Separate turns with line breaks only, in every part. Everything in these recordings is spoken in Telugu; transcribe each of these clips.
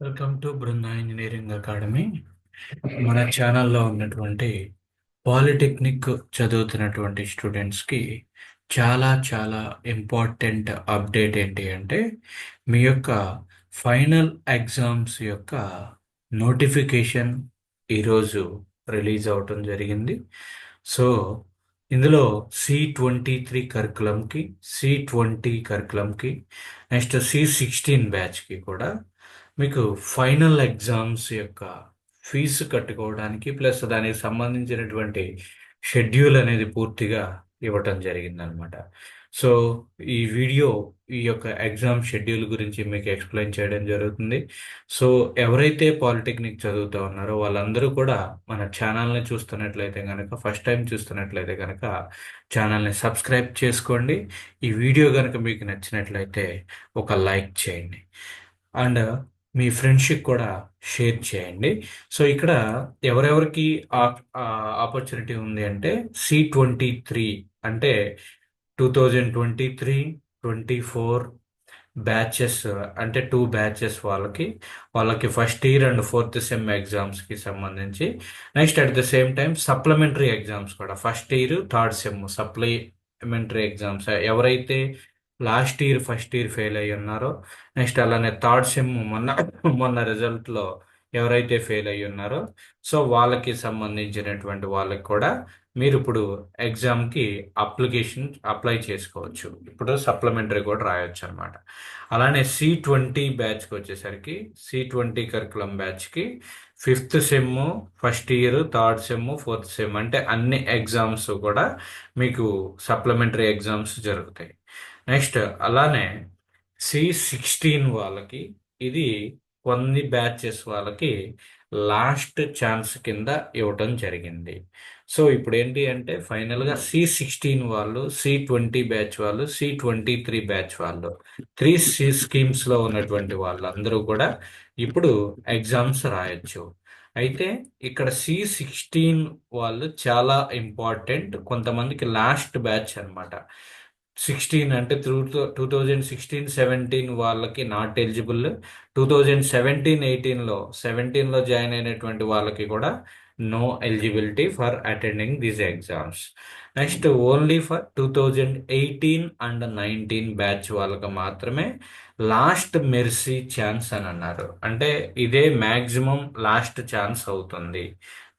Welcome to Brunda engineering academy మన ఛానల్లో ఉన్నటువంటి పాలిటెక్నిక్ చదువుతున్నటువంటి స్టూడెంట్స్కి చాలా చాలా ఇంపార్టెంట్ అప్డేట్ ఏంటి అంటే మీ యొక్క ఫైనల్ ఎగ్జామ్స్ యొక్క నోటిఫికేషన్ ఈరోజు రిలీజ్ అవటం జరిగింది. సో ఇందులో సి ట్వంటీ త్రీ కరికులంకి సి ట్వంటీ కరికులంకి నెక్స్ట్ సి సిక్స్టీన్ బ్యాచ్కి కూడా మీకు ఫైనల్ ఎగ్జామ్స్ యొక్క ఫీజు కట్టుకోవడానికి ప్లస్ దానికి సంబంధించినటువంటి షెడ్యూల్ అనేది పూర్తిగా ఇవ్వటం జరిగిందనమాట. సో ఈ వీడియో ఈ యొక్క ఎగ్జామ్ షెడ్యూల్ గురించి మీకు ఎక్స్ప్లెయిన్ చేయడం జరుగుతుంది. సో ఎవరైతే పాలిటెక్నిక్ చదువుతూ ఉన్నారో వాళ్ళందరూ కూడా మన ఛానల్ని చూస్తున్నట్లయితే కనుక ఫస్ట్ టైం చూస్తున్నట్లయితే కనుక ఛానల్ని సబ్స్క్రైబ్ చేసుకోండి. ఈ వీడియో కనుక మీకు నచ్చినట్లయితే ఒక లైక్ చేయండి. అండ్ మీ ఫ్రెండ్షిప్ కూడా షేర్ చేయండి. సో ఇక్కడ ఎవరెవరికి ఆపర్చునిటీ ఉంది అంటే సి ట్వంటీ త్రీ అంటే two thousand twenty three twenty four batches అంటే టూ బ్యాచెస్ వాళ్ళకి వాళ్ళకి first year and fourth sem ఎగ్జామ్స్కి సంబంధించి. Next at the same time supplementary exams కూడా first year third sem supplementary exams. ఎవరైతే last year first year fail అయ్యి ఉన్నారో. నెక్స్ట్ అలానే థర్డ్ సెమ్ మొన్న మొన్న రిజల్ట్లో ఎవరైతే ఫెయిల్ అయ్యి ఉన్నారో సో వాళ్ళకి సంబంధించినటువంటి వాళ్ళకి కూడా మీరు ఇప్పుడు ఎగ్జామ్కి అప్లికేషన్ అప్లై చేసుకోవచ్చు. ఇప్పుడు సప్లిమెంటరీ కూడా రాయొచ్చు అనమాట అలానే సి ట్వంటీ బ్యాచ్కి వచ్చేసరికి C twenty curriculum బ్యాచ్కి fifth sem first year third sem fourth sem అంటే అన్ని ఎగ్జామ్స్ కూడా మీకు సప్లిమెంటరీ ఎగ్జామ్స్ జరుగుతాయి. నెక్స్ట్ అలానే సి సిక్స్టీన్ వాళ్ళకి ఇది కొన్ని బ్యాచెస్ వాళ్ళకి లాస్ట్ ఛాన్స్ కింద ఇవ్వటం జరిగింది. సో ఇప్పుడు ఏంటి అంటే ఫైనల్గా సి సిక్స్టీన్ వాళ్ళు సి ట్వంటీ బ్యాచ్ వాళ్ళు సి ట్వంటీ త్రీ బ్యాచ్ వాళ్ళు త్రీ సి స్కీమ్స్లో ఉన్నటువంటి వాళ్ళందరూ కూడా ఇప్పుడు ఎగ్జామ్స్ రాయొచ్చు. అయితే ఇక్కడ సి సిక్స్టీన్ వాళ్ళు చాలా ఇంపార్టెంట్ కొంతమందికి లాస్ట్ బ్యాచ్ అనమాట సిక్స్టీన్ అంటే through two thousand sixteen seventeen వాళ్ళకి not eligible two thousand seventeen ఎయిటీన్లో సెవెంటీన్లో జాయిన్ అయినటువంటి వాళ్ళకి కూడా no eligibility for attending these exams next only for two thousand eighteen and nineteen batch వాళ్ళకి మాత్రమే లాస్ట్ మెర్సీ ఛాన్స్ అని అన్నారు. అంటే ఇదే మ్యాక్సిమం లాస్ట్ ఛాన్స్ అవుతుంది.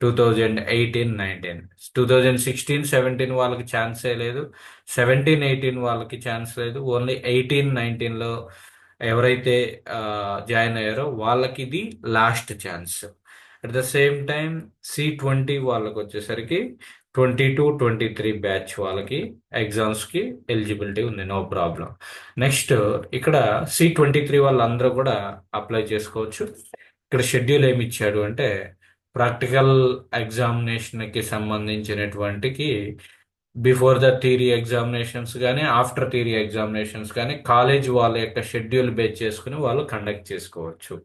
Two thousand eighteen nineteen two thousand sixteen seventeen వాళ్ళకి ఛాన్సే లేదు. సెవెంటీన్ ఎయిటీన్ వాళ్ళకి ఛాన్స్ లేదు. ఓన్లీ ఎయిటీన్ నైన్టీన్లో ఎవరైతే జాయిన్ అయ్యారో వాళ్ళకి ఇది last chance at the same time C twenty వాళ్ళకి వచ్చేసరికి twenty two twenty three batch వాళ్ళకి ఎగ్జామ్స్కి ఎలిజిబిలిటీ ఉంది నో ప్రాబ్లం నెక్స్ట్ ఇక్కడ సి ట్వంటీ త్రీ వాళ్ళందరూ కూడా అప్లై చేసుకోవచ్చు. ఇక్కడ షెడ్యూల్ ఏమి ఇచ్చాడు అంటే ప్రాక్టికల్ ఎగ్జామినేషన్కి సంబంధించినటువంటికి బిఫోర్ ద థియరీ ఎగ్జామినేషన్స్ కానీ ఆఫ్టర్ థియరీ ఎగ్జామినేషన్స్ కానీ కాలేజ్ వాళ్ళ యొక్క షెడ్యూల్ బేస్ చేసుకుని వాళ్ళు కండక్ట్ చేసుకోవచ్చు.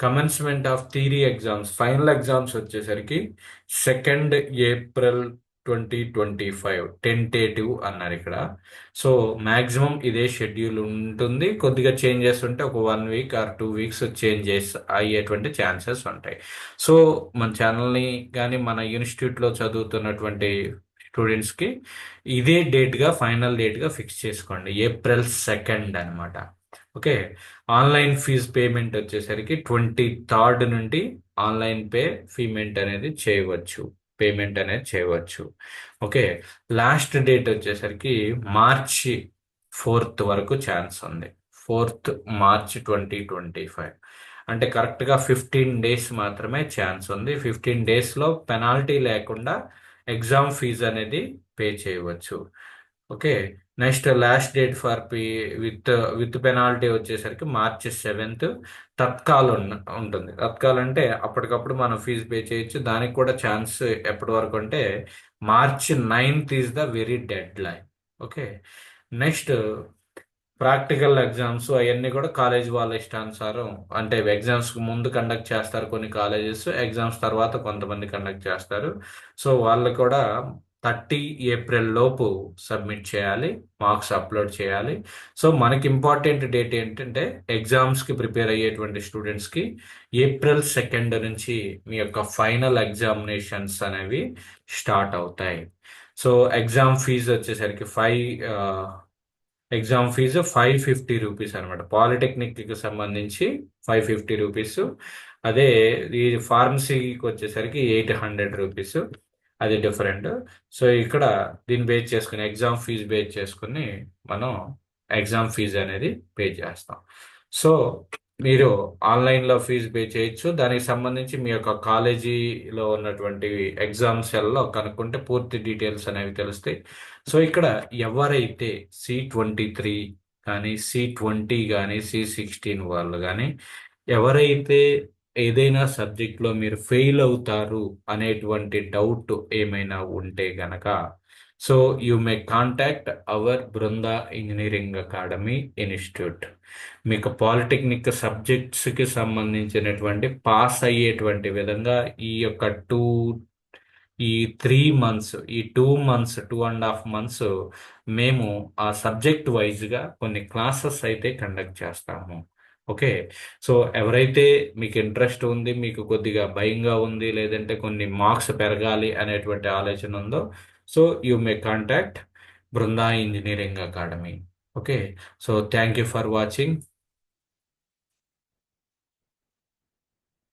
Commencement of theory exams final exams వచ్చేసరికి second April twenty twenty five tentative అన్నారు ఇక్కడ. సో మ్యాక్సిమం ఇదే షెడ్యూల్ ఉంటుంది. కొద్దిగా చేంజెస్ ఉంటే ఒక one week or two weeks changes అయ్యేటువంటి ఛాన్సెస్ ఉంటాయి. సో మన ఛానల్ని కానీ మన ఇన్స్టిట్యూట్లో చదువుతున్నటువంటి స్టూడెంట్స్కి ఇదే డేట్గా ఫైనల్ డేట్గా ఫిక్స్ చేసుకోండి. ఏప్రిల్ సెకండ్ అనమాట ఓకే. ఆన్లైన్ ఫీజ్ పేమెంట్ వచ్చేసరికి ట్వంటీ థర్డ్ నుండి ఆన్లైన్ పే పేమెంట్ అనేది చేయవచ్చు. పేమెంట్ అనేది చేయవచ్చు. ఓకే. లాస్ట్ డేట్ వచ్చేసరికి మార్చి ఫోర్త్ వరకు ఛాన్స్ ఉంది. Fourth March twenty twenty five. అంటే కరెక్ట్గా ఫిఫ్టీన్ డేస్ మాత్రమే ఛాన్స్ ఉంది. ఫిఫ్టీన్ డేస్లో పెనాల్టీ లేకుండా ఎగ్జామ్ ఫీజు అనేది పే చేయవచ్చు. Okay next last date for P with with penalty వచ్చేసరికి మార్చి సెవెంత్ తత్కాల్ ఉంటుంది. తత్కాల్ అంటే అప్పటికప్పుడు మనం ఫీజు పే చేయొచ్చు. దానికి కూడా ఛాన్స్ ఎప్పటి వరకు అంటే March ninth is the very deadline okay next practical exams అవన్నీ కూడా కాలేజ్ వాళ్ళ ఇష్టానుసారం అంటే ఎగ్జామ్స్ ముందు కండక్ట్ చేస్తారు కొన్ని కాలేజెస్ ఎగ్జామ్స్ తర్వాత కొంతమంది కండక్ట్ చేస్తారు. సో వాళ్ళు కూడా థర్టీ ఏప్రిల్ లోపు సబ్మిట్ చేయాలి మార్క్స్ అప్లోడ్ చేయాలి. సో మనకి ఇంపార్టెంట్ డేట్ ఏంటంటే ఎగ్జామ్స్కి ప్రిపేర్ అయ్యేటువంటి స్టూడెంట్స్కి ఏప్రిల్ సెకండ్ నుంచి మీ యొక్క ఫైనల్ ఎగ్జామినేషన్స్ అనేవి స్టార్ట్ అవుతాయి. సో ఎగ్జామ్ ఫీజు వచ్చేసరికి five exam fee five fifty rupees అనమాట పాలిటెక్నిక్కి సంబంధించి ఫైవ్ ఫిఫ్టీ రూపీస్. అదే ఈ ఫార్మసీకి వచ్చేసరికి ఎయిట్ హండ్రెడ్ రూపీస్. అది డిఫరెంట్ సో ఇక్కడ దీన్ని బేస్ చేసుకుని ఎగ్జామ్ ఫీజు బేస్ చేసుకుని మనం ఎగ్జామ్ ఫీజు అనేది పే చేస్తాం. సో మీరు ఆన్లైన్లో ఫీజు పే చేయొచ్చు. దానికి సంబంధించి మీ యొక్క కాలేజీలో ఉన్నటువంటి ఎగ్జామ్ సెల్లో కనుక్కుంటే పూర్తి డీటెయిల్స్ అనేవి తెలుస్తాయి. సో ఇక్కడ ఎవరైతే సి ట్వంటీ త్రీ కానీ సి ట్వంటీ కానీ సి సిక్స్టీన్ వాళ్ళు కానీ ఎవరైతే ఏదైనా సబ్జెక్ట్లో మీరు ఫెయిల్ అవుతారు అనేటువంటి డౌట్ ఏమైనా ఉంటే గనక so you may contact our Brinda engineering academy institute. మీకు పాలిటెక్నిక్ సబ్జెక్ట్స్కి సంబంధించినటువంటి పాస్ అయ్యేటువంటి విధంగా ఈ యొక్క టూ ఈ త్రీ మంత్స్ ఈ two months two and half months మేము ఆ సబ్జెక్ట్ వైజ్గా కొన్ని క్లాసెస్ అయితే కండక్ట్ చేస్తాము. ఓకే. సో ఎవరైతే మీకు ఇంట్రెస్ట్ ఉంది మీకు కొద్దిగా భయంగా ఉంది లేదంటే కొన్ని మార్క్స్ పెరగాలి అనేటువంటి ఆలోచన ఉందో so you may contact Brinda engineering academy. Okay. So thank you for watching.